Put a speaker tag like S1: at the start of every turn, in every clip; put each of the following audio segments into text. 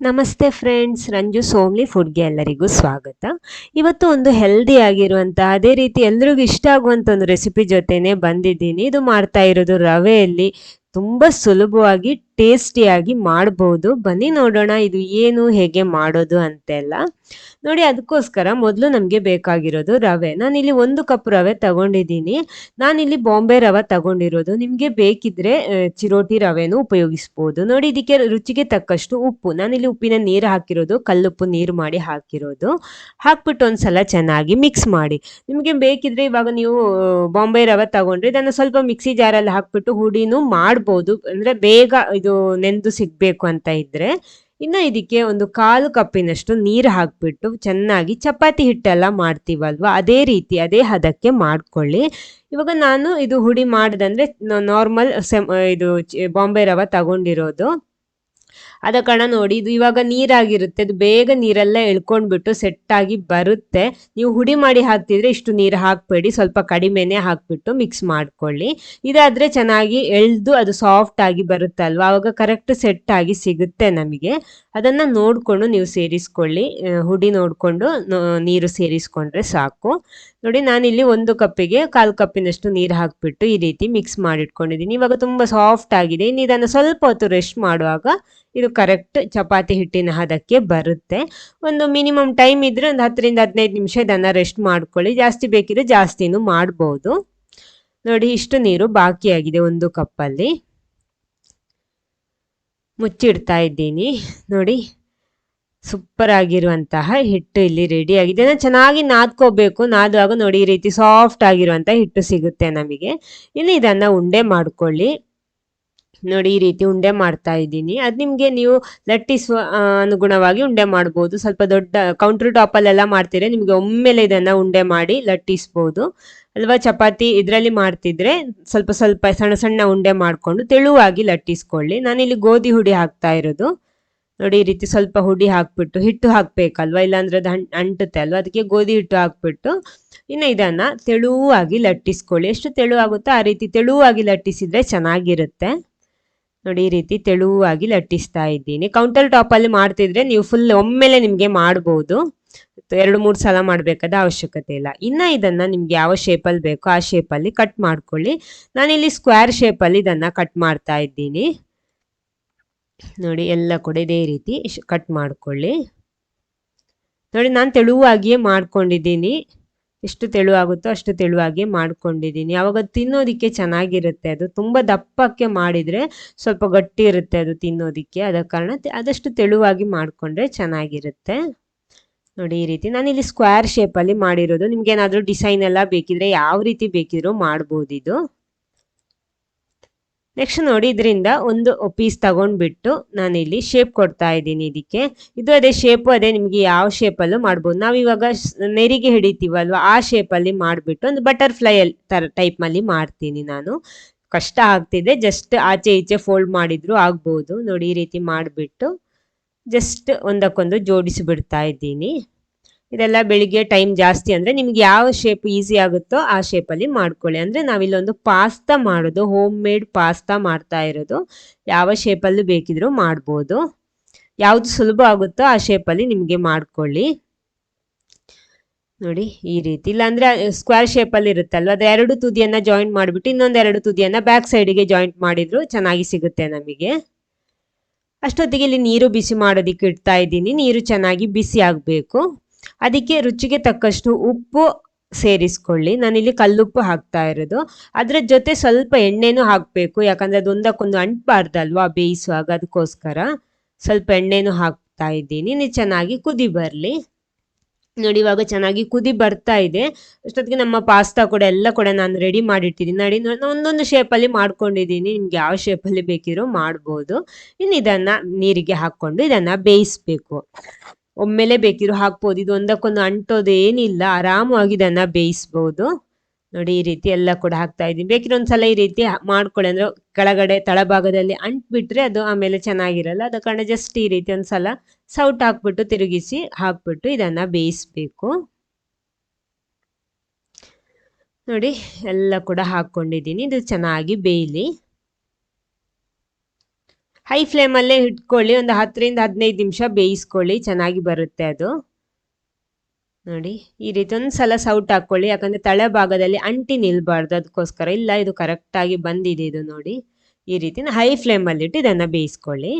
S1: ನಮಸ್ತೆ ಫ್ರೆಂಡ್ಸ್ ರಂಜು ಸೋಮ್ಲಿ ಫುಡ್ಗೆ ಎಲ್ಲರಿಗೂ ಸ್ವಾಗತ. ಇವತ್ತು ಒಂದು ಹೆಲ್ದಿ ಆಗಿರುವಂಥ ಅದೇ ರೀತಿ ಎಲ್ರಿಗೂ ಇಷ್ಟ ಆಗುವಂಥ ಒಂದು ರೆಸಿಪಿ ಜೊತೆನೆ ಬಂದಿದ್ದೀನಿ. ಇದು ಮಾಡ್ತಾ ಇರೋದು ರವೆಯಲ್ಲಿ ತುಂಬ ಸುಲಭವಾಗಿ ಟೇಸ್ಟಿಯಾಗಿ ಮಾಡ್ಬೋದು. ಬನ್ನಿ ನೋಡೋಣ ಇದು ಏನು, ಹೇಗೆ ಮಾಡೋದು ಅಂತೆಲ್ಲ. ನೋಡಿ, ಅದಕ್ಕೋಸ್ಕರ ಮೊದಲು ನಮಗೆ ಬೇಕಾಗಿರೋದು ರವೆ. ನಾನಿಲ್ಲಿ ಒಂದು ಕಪ್ ರವೆ ತಗೊಂಡಿದ್ದೀನಿ. ನಾನಿಲ್ಲಿ ಬಾಂಬೆ ರವೆ ತಗೊಂಡಿರೋದು. ನಿಮಗೆ ಬೇಕಿದ್ರೆ ಚಿರೋಟಿ ರವೆನೂ ಉಪಯೋಗಿಸ್ಬೋದು. ನೋಡಿ, ಇದಕ್ಕೆ ರುಚಿಗೆ ತಕ್ಕಷ್ಟು ಉಪ್ಪು. ನಾನಿಲ್ಲಿ ಉಪ್ಪಿನ ನೀರು ಹಾಕಿರೋದು, ಕಲ್ಲುಪ್ಪು ನೀರು ಮಾಡಿ ಹಾಕಿರೋದು. ಹಾಕ್ಬಿಟ್ಟು ಒಂದ್ಸಲ ಚೆನ್ನಾಗಿ ಮಿಕ್ಸ್ ಮಾಡಿ. ನಿಮಗೆ ಬೇಕಿದ್ರೆ ಇವಾಗ ನೀವು ಬಾಂಬೆ ರವೆ ತಗೊಂಡ್ರೆ ಇದನ್ನು ಸ್ವಲ್ಪ ಮಿಕ್ಸಿ ಜಾರಲ್ಲಿ ಹಾಕ್ಬಿಟ್ಟು ಹುಡಿನೂ ಮಾಡ್ಬೋದು. ಅಂದ್ರೆ ಬೇಗ ಇದು ನೆಂದು ಸಿಗ್ಬೇಕು ಅಂತ ಇದ್ರೆ, ಇನ್ನು ಇದಕ್ಕೆ ಒಂದು ಕಾಲು ಕಪ್ಪಿನಷ್ಟು ನೀರು ಹಾಕ್ಬಿಟ್ಟು ಚೆನ್ನಾಗಿ ಚಪಾತಿ ಹಿಟ್ಟೆಲ್ಲ ಮಾಡ್ತೀವಲ್ವಾ? ಅದೇ ರೀತಿ ಅದೇ ಹದಕ್ಕೆ ಮಾಡ್ಕೊಳ್ಳಿ. ಇವಾಗ ನಾನು ಇದು ಹುಡಿ ಮಾಡ್ದಂದ್ರೆ, ನಾರ್ಮಲ್ ಸೆಮ್, ಇದು ಬಾಂಬೆ ರವೆ ತಗೊಂಡಿರೋದು. ಅದ ಕಣ ನೋಡಿ, ಇದು ಇವಾಗ ನೀರಾಗಿರುತ್ತೆ. ಅದು ಬೇಗ ನೀರೆಲ್ಲ ಎಳ್ಕೊಂಡ್ಬಿಟ್ಟು ಸೆಟ್ ಆಗಿ ಬರುತ್ತೆ. ನೀವು ಹುಡಿ ಮಾಡಿ ಹಾಕ್ತಿದ್ರೆ ಇಷ್ಟು ನೀರು ಹಾಕ್ಬೇಡಿ, ಸ್ವಲ್ಪ ಕಡಿಮೆನೆ ಹಾಕ್ಬಿಟ್ಟು ಮಿಕ್ಸ್ ಮಾಡ್ಕೊಳ್ಳಿ. ಇದಾದ್ರೆ ಚೆನ್ನಾಗಿ ಎಳ್ದು ಅದು ಸಾಫ್ಟ್ ಆಗಿ ಬರುತ್ತೆ ಅಲ್ವಾ ಅವಾಗ ಕರೆಕ್ಟ್ ಸೆಟ್ ಆಗಿ ಸಿಗುತ್ತೆ ನಮಗೆ. ಅದನ್ನ ನೋಡ್ಕೊಂಡು ನೀವು ಸೇರಿಸ್ಕೊಳ್ಳಿ. ಹುಡಿ ನೋಡ್ಕೊಂಡು ನೀರು ಸೇರಿಸ್ಕೊಂಡ್ರೆ ಸಾಕು. ನೋಡಿ, ನಾನಿಲ್ಲಿ ಒಂದು ಕಪ್ಪಿಗೆ ಕಾಲು ಕಪ್ಪಿನಷ್ಟು ನೀರು ಹಾಕ್ಬಿಟ್ಟು ಈ ರೀತಿ ಮಿಕ್ಸ್ ಮಾಡಿಟ್ಕೊಂಡಿದ್ದೀನಿ. ಇವಾಗ ತುಂಬ ಸಾಫ್ಟ್ ಆಗಿದೆ. ಇನ್ನು ಇದನ್ನು ಸ್ವಲ್ಪ ಹೊತ್ತು ರೆಸ್ಟ್ ಮಾಡುವಾಗ ಇದು ಕರೆಕ್ಟ್ ಚಪಾತಿ ಹಿಟ್ಟಿನ ಹದಕ್ಕೆ ಬರುತ್ತೆ. ಒಂದು ಮಿನಿಮಮ್ ಟೈಮ್ ಇದ್ರೆ ಒಂದು ಹತ್ತರಿಂದ ಹದಿನೈದು ನಿಮಿಷ ಇದನ್ನು ರೆಸ್ಟ್ ಮಾಡ್ಕೊಳ್ಳಿ. ಜಾಸ್ತಿ ಬೇಕಿದ್ರೆ ಜಾಸ್ತಿನೂ ಮಾಡ್ಬೋದು. ನೋಡಿ, ಇಷ್ಟು ನೀರು ಬಾಕಿಯಾಗಿದೆ ಒಂದು ಕಪ್ಪಲ್ಲಿ. ಮುಚ್ಚಿಡ್ತಾ ಇದ್ದೀನಿ. ನೋಡಿ ಸೂಪರ್ ಆಗಿರುವಂತಹ ಹಿಟ್ಟು ಇಲ್ಲಿ ರೆಡಿ ಆಗಿದೆ. ಚೆನ್ನಾಗಿ ನಾದ್ಕೋಬೇಕು. ನಾದುವಾಗ ನೋಡಿ, ಈ ರೀತಿ ಸಾಫ್ಟ್ ಆಗಿರುವಂತಹ ಹಿಟ್ಟು ಸಿಗುತ್ತೆ ನಮಗೆ. ಇನ್ನು ಇದನ್ನ ಉಂಡೆ ಮಾಡ್ಕೊಳ್ಳಿ. ನೋಡಿ, ಈ ರೀತಿ ಉಂಡೆ ಮಾಡ್ತಾ ಇದ್ದೀನಿ. ಅದು ನಿಮಗೆ ನೀವು ಲಟ್ಟಿಸುವ ಅನುಗುಣವಾಗಿ ಉಂಡೆ ಮಾಡ್ಬೋದು. ಸ್ವಲ್ಪ ದೊಡ್ಡ ಕೌಂಟರ್ ಟಾಪಲ್ಲೆಲ್ಲ ಮಾಡ್ತೀರಾ ನಿಮಗೆ ಒಮ್ಮೆಲೆ ಇದನ್ನ ಉಂಡೆ ಮಾಡಿ ಲಟ್ಟಿಸ್ಬೋದು. ಅಲ್ವಾ, ಚಪಾತಿ ಇದರಲ್ಲಿ ಮಾಡ್ತಿದ್ರೆ ಸ್ವಲ್ಪ ಸ್ವಲ್ಪ ಸಣ್ಣ ಸಣ್ಣ ಉಂಡೆ ಮಾಡಿಕೊಂಡು ತೆಳುವಾಗಿ ಲಟ್ಟಿಸ್ಕೊಳ್ಳಿ. ನಾನಿಲ್ಲಿ ಗೋಧಿ ಹುಡಿ ಹಾಕ್ತಾ ಇರೋದು. ನೋಡಿ, ಈ ರೀತಿ ಸ್ವಲ್ಪ ಹುಡಿ ಹಾಕ್ಬಿಟ್ಟು, ಹಿಟ್ಟು ಹಾಕ್ಬೇಕಲ್ವಾ? ಇಲ್ಲಾಂದ್ರೆ ಅದು ಅಂಟುತ್ತೆ ಅಲ್ವಾ? ಅದಕ್ಕೆ ಗೋಧಿ ಹಿಟ್ಟು ಹಾಕ್ಬಿಟ್ಟು ಇನ್ನು ಇದನ್ನ ತೆಳುವಾಗಿ ಲಟ್ಟಿಸ್ಕೊಳ್ಳಿ. ಎಷ್ಟು ತೆಳುವಾಗುತ್ತೋ ಆ ರೀತಿ ತೆಳುವಾಗಿ ಲಟ್ಟಿಸಿದ್ರೆ ಚೆನ್ನಾಗಿರುತ್ತೆ. ನೋಡಿ, ಈ ರೀತಿ ತೆಳುವಾಗಿ ಲಟ್ಟಿಸ್ತಾ ಇದ್ದೀನಿ. ಕೌಂಟರ್ ಟಾಪ್ ಅಲ್ಲಿ ಮಾಡ್ತಿದ್ರೆ ನೀವು ಫುಲ್ ಒಮ್ಮೆಲೆ ನಿಮಗೆ ಮಾಡ್ಬೋದು. ಎರಡು, ಮೂರು ಸಲ ಮಾಡಬೇಕಾದ ಅವಶ್ಯಕತೆ ಇಲ್ಲ. ಇನ್ನ ಇದನ್ನ ನಿಮ್ಗೆ ಯಾವ ಶೇಪಲ್ಲಿ ಬೇಕೋ ಆ ಶೇಪಲ್ಲಿ ಕಟ್ ಮಾಡ್ಕೊಳ್ಳಿ. ನಾನಿಲ್ಲಿ ಸ್ಕ್ವೇರ್ ಶೇಪಲ್ಲಿ ಇದನ್ನ ಕಟ್ ಮಾಡ್ತಾ ಇದ್ದೀನಿ. ನೋಡಿ, ಎಲ್ಲ ಕೂಡ ಇದೇ ರೀತಿ ಕಟ್ ಮಾಡ್ಕೊಳ್ಳಿ. ನೋಡಿ, ನಾನು ತೆಳುವಾಗಿಯೇ ಮಾಡ್ಕೊಂಡಿದ್ದೀನಿ. ಎಷ್ಟು ತೆಳುವಾಗುತ್ತೋ ಅಷ್ಟು ತೆಳುವಾಗಿ ಮಾಡ್ಕೊಂಡಿದ್ದೀನಿ. ಅವಾಗ ತಿನ್ನೋದಿಕ್ಕೆ ಚೆನ್ನಾಗಿರುತ್ತೆ ಅದು. ತುಂಬ ದಪ್ಪಕ್ಕೆ ಮಾಡಿದರೆ ಸ್ವಲ್ಪ ಗಟ್ಟಿ ಇರುತ್ತೆ ಅದು ತಿನ್ನೋದಿಕ್ಕೆ. ಅದ ಕಾರಣ ಆದಷ್ಟು ತೆಳುವಾಗಿ ಮಾಡಿಕೊಂಡ್ರೆ ಚೆನ್ನಾಗಿರುತ್ತೆ. ನೋಡಿ, ಈ ರೀತಿ ನಾನಿಲ್ಲಿ ಸ್ಕ್ವೇರ್ ಶೇಪಲ್ಲಿ ಮಾಡಿರೋದು. ನಿಮ್ಗೆ ಏನಾದರೂ ಡಿಸೈನ್ ಎಲ್ಲ ಬೇಕಿದ್ರೆ, ಯಾವ ರೀತಿ ಬೇಕಿದ್ರೂ ಮಾಡ್ಬೋದಿದು ನೆಕ್ಸ್ಟ್ ನೋಡಿ ಇದರಿಂದ ಒಂದು ಪೀಸ್ ತಗೊಂಡ್ಬಿಟ್ಟು ನಾನಿಲ್ಲಿ ಶೇಪ್ ಕೊಡ್ತಾ ಇದ್ದೀನಿ ಇದಕ್ಕೆ. ಇದು ಅದೇ ಶೇಪು ಅದೇ ನಿಮಗೆ ಯಾವ ಶೇಪಲ್ಲೂ ಮಾಡ್ಬೋದು. ನಾವು ಇವಾಗ ನೆರಿಗೆ ಹಿಡಿತೀವಲ್ವ, ಆ ಶೇಪಲ್ಲಿ ಮಾಡಿಬಿಟ್ಟು ಒಂದು ಬಟರ್ಫ್ಲೈ ತರ ಟೈಪ್ನಲ್ಲಿ ಮಾಡ್ತೀನಿ ನಾನು. ಕಷ್ಟ ಆಗ್ತಿದೆ ಜಸ್ಟ್ ಆಚೆ ಈಚೆ ಫೋಲ್ಡ್ ಮಾಡಿದ್ರು ಆಗ್ಬೋದು. ನೋಡಿ ಈ ರೀತಿ ಮಾಡಿಬಿಟ್ಟು ಜಸ್ಟ್ ಒಂದಕ್ಕೊಂದು ಜೋಡಿಸಿ ಬಿಡ್ತಾ ಇದ್ದೀನಿ. ಇದೆಲ್ಲ ಬೆಳಿಗ್ಗೆ ಟೈಮ್ ಜಾಸ್ತಿ ಅಂದರೆ ನಿಮ್ಗೆ ಯಾವ ಶೇಪ್ ಈಸಿ ಆಗುತ್ತೋ ಆ ಶೇಪಲ್ಲಿ ಮಾಡ್ಕೊಳ್ಳಿ. ಅಂದರೆ ನಾವಿಲ್ಲೊಂದು ಪಾಸ್ತಾ ಮಾಡೋದು ಹೋಮ್ ಮೇಡ್ ಪಾಸ್ತಾ ಮಾಡ್ತಾ ಇರೋದು. ಯಾವ ಶೇಪಲ್ಲೂ ಬೇಕಿದ್ರೂ ಮಾಡ್ಬೋದು. ಯಾವುದು ಸುಲಭ ಆಗುತ್ತೋ ಆ ಶೇಪಲ್ಲಿ ನಿಮಗೆ ಮಾಡ್ಕೊಳ್ಳಿ. ನೋಡಿ, ಈ ರೀತಿ. ಇಲ್ಲಾಂದ್ರೆ ಸ್ಕ್ವೇರ್ ಶೇಪಲ್ಲಿ ಇರುತ್ತಲ್ವ ಅದು ಎರಡು ತುದಿಯನ್ನ ಜಾಯಿಂಟ್ ಮಾಡಿಬಿಟ್ಟು ಇನ್ನೊಂದು ಎರಡು ತುದಿಯನ್ನ ಬ್ಯಾಕ್ ಸೈಡಿಗೆ ಜಾಯಿಂಟ್ ಮಾಡಿದ್ರು ಚೆನ್ನಾಗಿ ಸಿಗುತ್ತೆ ನಮಗೆ. ಅಷ್ಟೊತ್ತಿಗೆ ಇಲ್ಲಿ ನೀರು ಬಿಸಿ ಮಾಡೋದಿಕ್ಕೆ ಇಡ್ತಾ ಇದ್ದೀನಿ. ನೀರು ಚೆನ್ನಾಗಿ ಬಿಸಿ ಆಗಬೇಕು. ಅದಕ್ಕೆ ರುಚಿಗೆ ತಕ್ಕಷ್ಟು ಉಪ್ಪು ಸೇರಿಸ್ಕೊಳ್ಳಿ. ನಾನಿಲ್ಲಿ ಕಲ್ಲುಪ್ಪು ಹಾಕ್ತಾ ಇರೋದು. ಅದರ ಜೊತೆ ಸ್ವಲ್ಪ ಎಣ್ಣೆನೂ ಹಾಕಬೇಕು. ಯಾಕಂದ್ರೆ ಅದು ಒಂದಕ್ಕೊಂದು ಅಂಟಬಾರ್ದಲ್ವಾ ಬೇಯಿಸುವಾಗ ಅದಕ್ಕೋಸ್ಕರ. ಸ್ವಲ್ಪ ಎಣ್ಣೆನೂ ಹಾಕ್ತಾ ಇದ್ದೀನಿ. ನೀವು ಚೆನ್ನಾಗಿ ಕುದಿ ಬರಲಿ. ನೋಡಿ, ಇವಾಗ ಚೆನ್ನಾಗಿ ಕುದಿ ಬರ್ತಾ ಇದೆ. ಅಷ್ಟೊತ್ತಿಗೆ ನಮ್ಮ ಪಾಸ್ತಾ ಕೂಡ ಎಲ್ಲ ಕೂಡ ನಾನು ರೆಡಿ ಮಾಡಿಟ್ಟಿದ್ದೀನಿ. ನೋಡಿ ಒಂದೊಂದು ಶೇಪಲ್ಲಿ ಮಾಡ್ಕೊಂಡಿದ್ದೀನಿ. ನಿಮ್ಗೆ ಯಾವ ಶೇಪಲ್ಲಿ ಬೇಕಿರೋ ಮಾಡ್ಬೋದು. ಇನ್ನು ಇದನ್ನ ನೀರಿಗೆ ಹಾಕ್ಕೊಂಡು ಇದನ್ನ ಬೇಯಿಸ್ಬೇಕು. ಒಮ್ಮೆಲೆ ಬೇಕಿರೋ ಹಾಕ್ಬೋದು. ಇದು ಒಂದಕ್ಕೊಂದು ಅಂಟೋದೇನಿಲ್ಲ. ಆರಾಮವಾಗಿ ಇದನ್ನು ಬೇಯಿಸ್ಬೋದು. ನೋಡಿ, ಈ ರೀತಿ ಎಲ್ಲ ಕೂಡ ಹಾಕ್ತಾ ಇದ್ದೀನಿ. ಬೇಕಿರೋ ಒಂದ್ಸಲ ಈ ರೀತಿ ಮಾಡ್ಕೊಳ್ಳಿ. ಅಂದ್ರೆ ಕೆಳಗಡೆ ತಳಭಾಗದಲ್ಲಿ ಅಂಟ್ಬಿಟ್ರೆ ಅದು ಆಮೇಲೆ ಚೆನ್ನಾಗಿರಲ್ಲ. ಅದ ಕಾರಣ ಜಸ್ಟ್ ಈ ರೀತಿ ಒಂದ್ಸಲ ಸೌಟ್ ಹಾಕ್ಬಿಟ್ಟು ತಿರುಗಿಸಿ ಹಾಕ್ಬಿಟ್ಟು ಇದನ್ನು ಬೇಯಿಸ್ಬೇಕು. ನೋಡಿ, ಎಲ್ಲ ಕೂಡ ಹಾಕ್ಕೊಂಡಿದ್ದೀನಿ. ಇದು ಚೆನ್ನಾಗಿ ಬೇಯಲಿ. ಹೈ ಫ್ಲೇಮಲ್ಲೇ ಇಟ್ಕೊಳ್ಳಿ, ಒಂದು ಹತ್ತರಿಂದ ಹದಿನೈದು ನಿಮಿಷ ಬೇಯಿಸ್ಕೊಳ್ಳಿ, ಚೆನ್ನಾಗಿ ಬರುತ್ತೆ ಅದು. ನೋಡಿ, ಈ ರೀತಿ ಒಂದು ಸಲ ಸೌಟ್ ಹಾಕ್ಕೊಳ್ಳಿ, ಯಾಕಂದರೆ ತಳೆ ಭಾಗದಲ್ಲಿ ಅಂಟಿ ನಿಲ್ಬಾರ್ದು ಅದಕ್ಕೋಸ್ಕರ. ಇಲ್ಲ, ಇದು ಕರೆಕ್ಟಾಗಿ ಬಂದಿದೆ ಇದು ನೋಡಿ. ಈ ರೀತಿ ಹೈ ಫ್ಲೇಮಲ್ಲಿಟ್ಟು ಇದನ್ನು ಬೇಯಿಸ್ಕೊಳ್ಳಿ.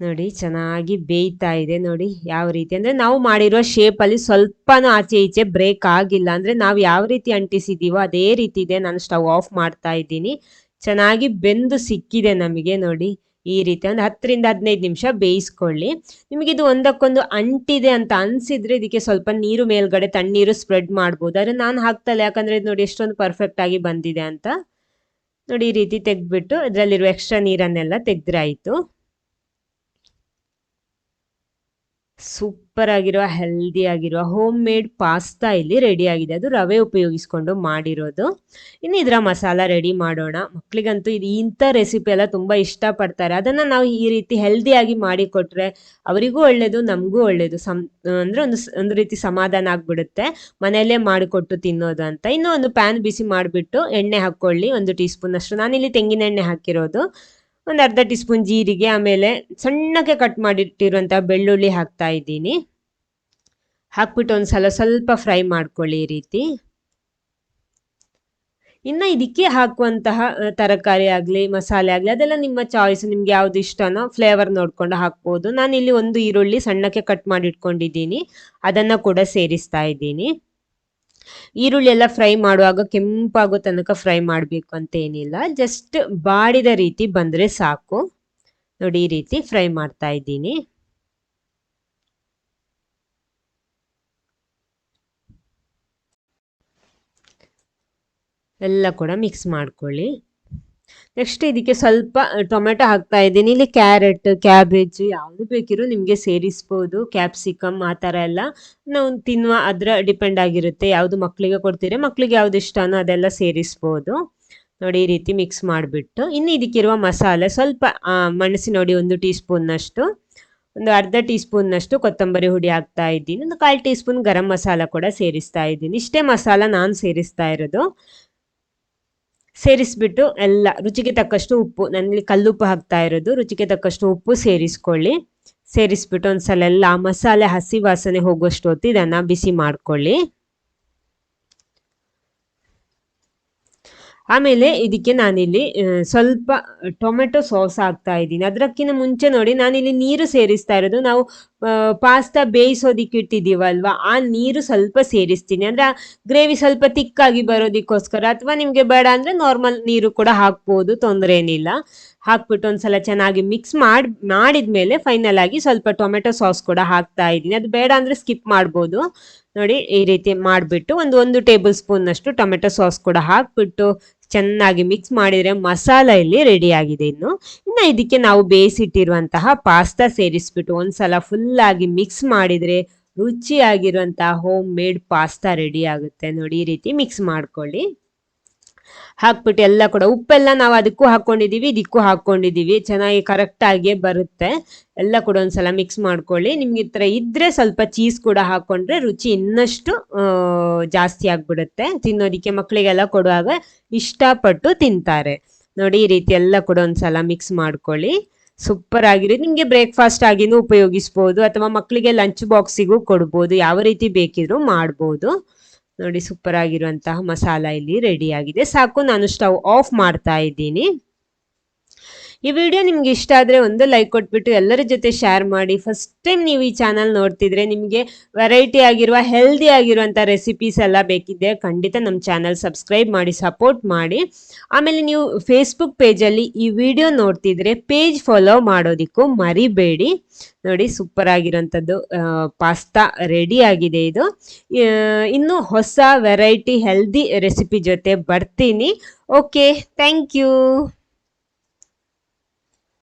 S1: ನೋಡಿ, ಚೆನ್ನಾಗಿ ಬೇಯ್ತಾ ಇದೆ ನೋಡಿ, ಯಾವ ರೀತಿ ಅಂದರೆ ನಾವು ಮಾಡಿರೋ ಶೇಪಲ್ಲಿ ಸ್ವಲ್ಪನೂ ಆಚೆ ಈಚೆ ಬ್ರೇಕ್ ಆಗಿಲ್ಲ ಅಂದರೆ ನಾವು ಯಾವ ರೀತಿ ಅಂಟಿಸಿದ್ದೀವೋ ಅದೇ ರೀತಿ ಇದೆ ನಾನು ಸ್ಟವ್ ಆಫ್ ಮಾಡ್ತಾ ಇದ್ದೀನಿ. ಚೆನ್ನಾಗಿ ಬೆಂದು ಸಿಕ್ಕಿದೆ ನಮಗೆ ನೋಡಿ, ಈ ರೀತಿ ಒಂದು ಹತ್ತರಿಂದ ಹದಿನೈದು ನಿಮಿಷ ಬೇಯಿಸ್ಕೊಳ್ಳಿ. ನಿಮಗೆ ಇದು ಒಂದಕ್ಕೊಂದು ಅಂಟಿದೆ ಅಂತ ಅನಿಸಿದ್ರೆ ಇದಕ್ಕೆ ಸ್ವಲ್ಪ ನೀರು ಮೇಲ್ಗಡೆ ತಣ್ಣೀರು ಸ್ಪ್ರೆಡ್ ಮಾಡ್ಬೋದು. ಆದರೆ ನಾನು ಹಾಕ್ತಲ್ಲ, ಯಾಕಂದರೆ ಇದು ನೋಡಿ ಎಷ್ಟೊಂದು ಪರ್ಫೆಕ್ಟ್ ಆಗಿ ಬಂದಿದೆ ಅಂತ. ನೋಡಿ, ಈ ರೀತಿ ತೆಗೆದ್ಬಿಟ್ಟು ಅದರಲ್ಲಿರುವ ಎಕ್ಸ್ಟ್ರಾ ನೀರನ್ನೆಲ್ಲ ತೆಗೆದ್ರೆ ಸೂಪರ್ ಆಗಿರುವ ಹೆಲ್ದಿ ಆಗಿರುವ ಹೋಮ್ ಮೇಡ್ ಪಾಸ್ತಾ ಇಲ್ಲಿ ರೆಡಿ ಆಗಿದೆ. ಅದು ರವೆ ಉಪಯೋಗಿಸ್ಕೊಂಡು ಮಾಡಿರೋದು. ಇನ್ನು ಇದರ ಮಸಾಲ ರೆಡಿ ಮಾಡೋಣ. ಮಕ್ಕಳಿಗಂತೂ ಇದು ಇಂಥ ರೆಸಿಪಿ ಎಲ್ಲ ತುಂಬ ಇಷ್ಟಪಡ್ತಾರೆ. ಅದನ್ನು ನಾವು ಈ ರೀತಿ ಹೆಲ್ದಿಯಾಗಿ ಮಾಡಿಕೊಟ್ರೆ ಅವರಿಗೂ ಒಳ್ಳೆಯದು ನಮಗೂ ಒಳ್ಳೆಯದು ಸಮ್, ಅಂದರೆ ಒಂದು ಒಂದು ರೀತಿ ಸಮಾಧಾನ ಆಗಿಬಿಡುತ್ತೆ. ಮನೆಯಲ್ಲೇ ಮಾಡಿಕೊಟ್ಟು ತಿನ್ನೋದು ಅಂತ. ಇನ್ನೂ ಒಂದು ಪ್ಯಾನ್ ಬಿಸಿ ಮಾಡಿಬಿಟ್ಟು ಎಣ್ಣೆ ಹಾಕ್ಕೊಳ್ಳಿ. ಒಂದು ಟೀ ಸ್ಪೂನಷ್ಟು ನಾನಿಲ್ಲಿ ತೆಂಗಿನ ಎಣ್ಣೆ ಹಾಕಿರೋದು. ಒಂದು ಅರ್ಧ ಟೀ ಸ್ಪೂನ್ ಜೀರಿಗೆ, ಆಮೇಲೆ ಸಣ್ಣಕ್ಕೆ ಕಟ್ ಮಾಡಿಟ್ಟಿರುವಂಥ ಬೆಳ್ಳುಳ್ಳಿ ಹಾಕ್ತಾ ಇದ್ದೀನಿ. ಹಾಕ್ಬಿಟ್ಟು ಒಂದು ಸಲ ಸ್ವಲ್ಪ ಫ್ರೈ ಮಾಡ್ಕೊಳ್ಳಿ ಈ ರೀತಿ. ಇನ್ನು ಇದಕ್ಕೆ ಹಾಕುವಂತಹ ತರಕಾರಿ ಆಗಲಿ, ಮಸಾಲೆ ಆಗಲಿ, ಅದೆಲ್ಲ ನಿಮ್ಮ ಚಾಯ್ಸ್ ನಿಮ್ಗೆ ಯಾವ್ದು ಇಷ್ಟನೋ ಫ್ಲೇವರ್ ನೋಡ್ಕೊಂಡು ಹಾಕ್ಬೋದು. ಇಲ್ಲಿ ಒಂದು ಈರುಳ್ಳಿ ಸಣ್ಣಕ್ಕೆ ಕಟ್ ಮಾಡಿ ಇಟ್ಕೊಂಡಿದ್ದೀನಿ ಅದನ್ನು ಕೂಡ ಸೇರಿಸ್ತಾ ಇದ್ದೀನಿ. ಈರುಳ್ಳಿ ಎಲ್ಲ ಫ್ರೈ ಮಾಡುವಾಗ ಕೆಂಪಾಗೋ ತನಕ ಫ್ರೈ ಮಾಡಬೇಕು ಅಂತ ಏನಿಲ್ಲ. ಜಸ್ಟ್ ಬಾಡಿದ ರೀತಿ ಬಂದರೆ ಸಾಕು. ನೋಡಿ, ಈ ರೀತಿ ಫ್ರೈ ಮಾಡ್ತಾ ಇದ್ದೀನಿ. ಎಲ್ಲ ಕೂಡ ಮಿಕ್ಸ್ ಮಾಡ್ಕೊಳ್ಳಿ. ನೆಕ್ಸ್ಟ್ ಇದಕ್ಕೆ ಸ್ವಲ್ಪ ಟೊಮೆಟೊ ಹಾಕ್ತಾ ಇದ್ದೀನಿ. ಇಲ್ಲಿ ಕ್ಯಾರೆಟ್, ಕ್ಯಾಬೇಜ್ ಯಾವುದು ಬೇಕಿರೋ ನಿಮಗೆ ಸೇರಿಸ್ಬೋದು. ಕ್ಯಾಪ್ಸಿಕಮ್ ಆ ಥರ ಎಲ್ಲ. ನಾವು ತಿನ್ನುವ, ಅದರ ಡಿಪೆಂಡ್ ಆಗಿರುತ್ತೆ ಯಾವುದು ಮಕ್ಕಳಿಗೆ ಕೊಡ್ತೀರಿ. ಮಕ್ಕಳಿಗೆ ಯಾವ್ದು ಇಷ್ಟನೋ ಅದೆಲ್ಲ ಸೇರಿಸ್ಬೋದು. ನೋಡಿ, ಈ ರೀತಿ ಮಿಕ್ಸ್ ಮಾಡಿಬಿಟ್ಟು. ಇನ್ನು ಇದಕ್ಕಿರುವ ಮಸಾಲೆ ಸ್ವಲ್ಪ ಮೆಣಸಿ ನೋಡಿ ಒಂದು ಟೀ ಸ್ಪೂನ್ನಷ್ಟು ಒಂದು ಅರ್ಧ ಟೀ ಸ್ಪೂನ್ನಷ್ಟು ಕೊತ್ತಂಬರಿ ಹುಡಿ ಹಾಕ್ತಾ ಇದ್ದೀನಿ. ಒಂದು ಕಾಲು ಟೀ ಸ್ಪೂನ್ ಗರಂ ಮಸಾಲ ಕೂಡ ಸೇರಿಸ್ತಾ ಇದ್ದೀನಿ. ಇಷ್ಟೇ ಮಸಾಲ ನಾನು ಸೇರಿಸ್ತಾ ಇರೋದು. ಸೇರಿಸ್ಬಿಟ್ಟು ಎಲ್ಲ, ರುಚಿಗೆ ತಕ್ಕಷ್ಟು ಉಪ್ಪು, ನನ್ನಲ್ಲಿ ಕಲ್ಲುಪ್ಪು ಹಾಕ್ತಾ ಇರೋದು, ರುಚಿಗೆ ತಕ್ಕಷ್ಟು ಉಪ್ಪು ಸೇರಿಸ್ಕೊಳ್ಳಿ. ಸೇರಿಸ್ಬಿಟ್ಟು ಒಂದ್ಸಲ ಎಲ್ಲ ಮಸಾಲೆ ಹಸಿ ವಾಸನೆ ಹೋಗುವಷ್ಟು ಹೊತ್ತು ಇದನ್ನು ಬಿಸಿ ಮಾಡ್ಕೊಳ್ಳಿ. ಆಮೇಲೆ ಇದಕ್ಕೆ ನಾನಿಲ್ಲಿ ಸ್ವಲ್ಪ ಟೊಮೆಟೊ ಸಾಸ್ ಹಾಕ್ತಾ ಇದ್ದೀನಿ. ಅದಕ್ಕಿಂತ ಮುಂಚೆ ನೋಡಿ ನಾನಿಲ್ಲಿ ನೀರು ಸೇರಿಸ್ತಾ ಇರೋದು. ನಾವು ಪಾಸ್ತಾ ಬೇಯಿಸೋದಿಕ್ಕೆ ಇಟ್ಟಿದ್ದೀವಲ್ವಾ ಆ ನೀರು ಸ್ವಲ್ಪ ಸೇರಿಸ್ತೀನಿ. ಅಂದರೆ ಗ್ರೇವಿ ಸ್ವಲ್ಪ ತಿಕ್ಕಾಗಿ ಬರೋದಕ್ಕೋಸ್ಕರ ಅಥವಾ ನಿಮಗೆ ಬೇಡ ಅಂದರೆ ನಾರ್ಮಲ್ ನೀರು ಕೂಡ ಹಾಕ್ಬೋದು, ತೊಂದರೆ ಏನಿಲ್ಲ. ಹಾಕ್ಬಿಟ್ಟು ಒಂದ್ಸಲ ಚೆನ್ನಾಗಿ ಮಿಕ್ಸ್ ಮಾಡಿ ಮಾಡಿದ ಮೇಲೆ ಫೈನಲ್ ಆಗಿ ಸ್ವಲ್ಪ ಟೊಮೆಟೊ ಸಾಸ್ ಕೂಡ ಹಾಕ್ತಾ ಇದ್ದೀನಿ. ಅದು ಬೇಡ ಅಂದರೆ ಸ್ಕಿಪ್ ಮಾಡ್ಬೋದು. ನೋಡಿ ಈ ರೀತಿ ಮಾಡಿಬಿಟ್ಟು ಒಂದು ಒಂದು ಟೇಬಲ್ ಸ್ಪೂನ್ನಷ್ಟು ಟೊಮೆಟೊ ಸಾಸ್ ಕೂಡ ಹಾಕ್ಬಿಟ್ಟು ಚೆನ್ನಾಗಿ ಮಿಕ್ಸ್ ಮಾಡಿದರೆ ಮಸಾಲ ಇಲ್ಲಿ ರೆಡಿ ಆಗಿದೆ ಇನ್ನು. ಇನ್ನು ಇದಕ್ಕೆ ನಾವು ಬೇಯಿಸಿಟ್ಟಿರುವಂತಹ ಪಾಸ್ತಾ ಸೇರಿಸ್ಬಿಟ್ಟು ಒಂದ್ಸಲ ಫುಲ್ಲಾಗಿ ಮಿಕ್ಸ್ ಮಾಡಿದರೆ ರುಚಿಯಾಗಿರುವಂತಹ ಹೋಮ್ ಮೇಡ್ ಪಾಸ್ತಾ ರೆಡಿ ಆಗುತ್ತೆ. ನೋಡಿ ಈ ರೀತಿ ಮಿಕ್ಸ್ ಮಾಡ್ಕೊಳ್ಳಿ. ಹಾಕ್ಬಿಟ್ಟು ಎಲ್ಲ ಕೂಡ ಉಪ್ಪೆಲ್ಲ ನಾವು ಅದಕ್ಕೂ ಹಾಕ್ಕೊಂಡಿದ್ದೀವಿ ಇದಕ್ಕೂ ಹಾಕ್ಕೊಂಡಿದ್ದೀವಿ ಚೆನ್ನಾಗಿ ಕರೆಕ್ಟಾಗಿ ಬರುತ್ತೆ. ಎಲ್ಲ ಕೂಡ ಒಂದ್ಸಲ ಮಿಕ್ಸ್ ಮಾಡ್ಕೊಳ್ಳಿ. ನಿಮ್ಗೆ ಈ ಥರ ಇದ್ದರೆ ಸ್ವಲ್ಪ ಚೀಸ್ ಕೂಡ ಹಾಕೊಂಡ್ರೆ ರುಚಿ ಇನ್ನಷ್ಟು ಜಾಸ್ತಿ ಆಗ್ಬಿಡುತ್ತೆ. ತಿನ್ನೋದಕ್ಕೆ ಮಕ್ಕಳಿಗೆಲ್ಲ ಕೊಡುವಾಗ ಇಷ್ಟಪಟ್ಟು ತಿಂತಾರೆ. ನೋಡಿ, ಈ ರೀತಿ ಎಲ್ಲ ಕೂಡ ಒಂದ್ಸಲ ಮಿಕ್ಸ್ ಮಾಡ್ಕೊಳ್ಳಿ. ಸೂಪರ್ ಆಗಿರೋದು ನಿಮಗೆ ಬ್ರೇಕ್ಫಾಸ್ಟ್ ಆಗಿನೂ ಉಪಯೋಗಿಸ್ಬೋದು ಅಥವಾ ಮಕ್ಕಳಿಗೆ ಲಂಚ್ ಬಾಕ್ಸಿಗೂ ಕೊಡ್ಬೋದು. ಯಾವ ರೀತಿ ಬೇಕಿದ್ರೂ ಮಾಡ್ಬೋದು. ನೋಡಿ ಸೂಪರ್ ಆಗಿರುವಂತಹ ಮಸಾಲ ಇಲ್ಲಿ ರೆಡಿ ಆಗಿದೆ. ಸಾಕು ನಾನು ಸ್ಟವ್ ಆಫ್ ಮಾಡ್ತಾ ಇದ್ದೀನಿ. ಈ ವಿಡಿಯೋ ನಿಮ್ಗೆ ಇಷ್ಟ ಆದರೆ ಒಂದು ಲೈಕ್ ಕೊಟ್ಬಿಟ್ಟು ಎಲ್ಲರ ಜೊತೆ ಶೇರ್ ಮಾಡಿ. ಫಸ್ಟ್ ಟೈಮ್ ನೀವು ಈ ಚಾನಲ್ ನೋಡ್ತಿದ್ರೆ ನಿಮಗೆ ವೆರೈಟಿ ಆಗಿರುವ ಹೆಲ್ದಿ ಆಗಿರುವಂಥ ರೆಸಿಪೀಸ್ ಎಲ್ಲ ಬೇಕಿದ್ದೆ ಖಂಡಿತ ನಮ್ಮ ಚಾನಲ್ ಸಬ್ಸ್ಕ್ರೈಬ್ ಮಾಡಿ ಸಪೋರ್ಟ್ ಮಾಡಿ. ಆಮೇಲೆ ನೀವು ಫೇಸ್ಬುಕ್ ಪೇಜಲ್ಲಿ ಈ ವಿಡಿಯೋ ನೋಡ್ತಿದ್ರೆ ಪೇಜ್ ಫಾಲೋ ಮಾಡೋದಕ್ಕೂ ಮರಿಬೇಡಿ. ನೋಡಿ ಸೂಪರ್ ಆಗಿರೋಂಥದ್ದು ಪಾಸ್ತಾ ರೆಡಿ ಆಗಿದೆ ಇದು. ಇನ್ನು ಹೊಸ ವೆರೈಟಿ ಹೆಲ್ದಿ ರೆಸಿಪಿ ಜೊತೆ ಬರ್ತೀನಿ. Okay thank you